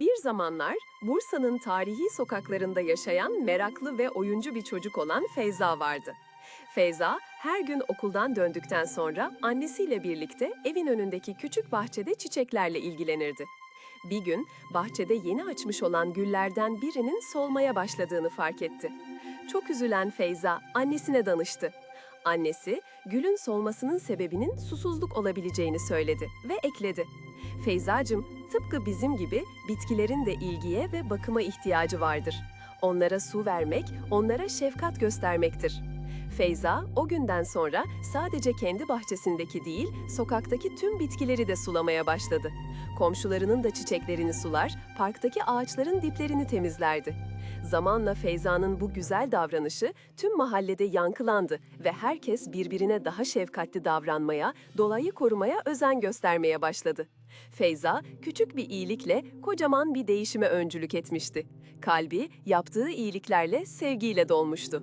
Bir zamanlar Bursa'nın tarihi sokaklarında yaşayan meraklı ve oyuncu bir çocuk olan Feyza vardı. Feyza her gün okuldan döndükten sonra annesiyle birlikte evin önündeki küçük bahçede çiçeklerle ilgilenirdi. Bir gün bahçede yeni açmış olan güllerden birinin solmaya başladığını fark etti. Çok üzülen Feyza annesine danıştı. Annesi gülün solmasının sebebinin susuzluk olabileceğini söyledi ve ekledi. Feyzacığım, tıpkı bizim gibi bitkilerin de ilgiye ve bakıma ihtiyacı vardır. Onlara su vermek, onlara şefkat göstermektir. Feyza o günden sonra sadece kendi bahçesindeki değil, sokaktaki tüm bitkileri de sulamaya başladı. Komşularının da çiçeklerini sular, parktaki ağaçların diplerini temizlerdi. Zamanla Feyza'nın bu güzel davranışı tüm mahallede yankılandı ve herkes birbirine daha şefkatli davranmaya, doğayı korumaya özen göstermeye başladı. Feyza küçük bir iyilikle kocaman bir değişime öncülük etmişti. Kalbi yaptığı iyiliklerle sevgiyle dolmuştu.